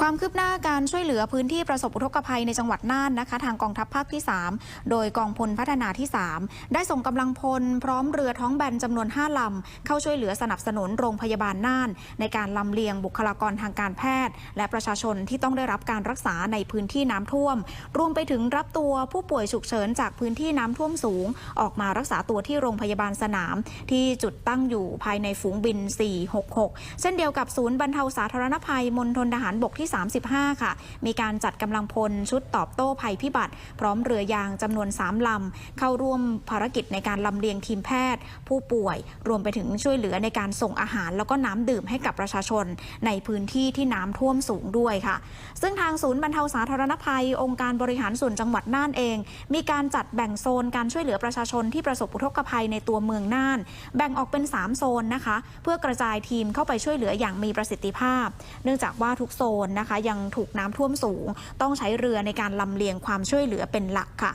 ความคืบหน้าการช่วยเหลือพื้นที่ประสบอุทกภัยในจังหวัดน่านนะคะ ทางกองทัพภาคที่ 3 โดยกองพลพัฒนาที่ 3 ได้ส่งกำลังพล พร้อมเรือท้องแบนจำนวน 5ลำเข้าช่วยเหลือสนับสนุนโรงพยาบาลน่าน ในการลำเลียงบุคลากรทางการแพทย์ และประชาชนที่ต้องได้รับการรักษาในพื้นที่น้ำท่วม รวมไปถึงรับตัวผู้ป่วยฉุกเฉินจากพื้นที่น้ำท่วมสูง ออกมารักษาตัวที่โรงพยาบาลสนาม ที่จุดตั้งอยู่ภายในฝูงบิน 466 เช่นเดียวกับศูนย์บรรเทาสาธารณภัยมณฑลทหารบกที่ที่ 35 ค่ะ มีการจัดกำลังพลชุดตอบโต้ภัยพิบัติ พร้อมเรือยางจำนวน 3 ลำ เข้าร่วมภารกิจในการลำเลียงทีมแพทย์ ผู้ป่วย รวมไปถึงช่วยเหลือในการส่งอาหาร แล้วก็น้ำดื่มให้กับประชาชน ในพื้นที่ที่น้ำท่วมสูงด้วยค่ะ ซึ่งทางศูนย์บรรเทาสาธารณภัย องค์การบริหารส่วนจังหวัดน่านเอง มีการจัดแบ่งโซนการช่วยเหลือประชาชนที่ประสบอุทกภัยในตัวเมืองน่าน แบ่งออกเป็น 3 โซนนะคะ เพื่อกระจายทีมเข้าไปช่วยเหลืออย่างมีประสิทธิภาพ เนื่องจากว่าทุกโซนนะคะ ยังถูกน้ำท่วมสูง ต้องใช้เรือในการลำเลียงความช่วยเหลือเป็นหลักค่ะ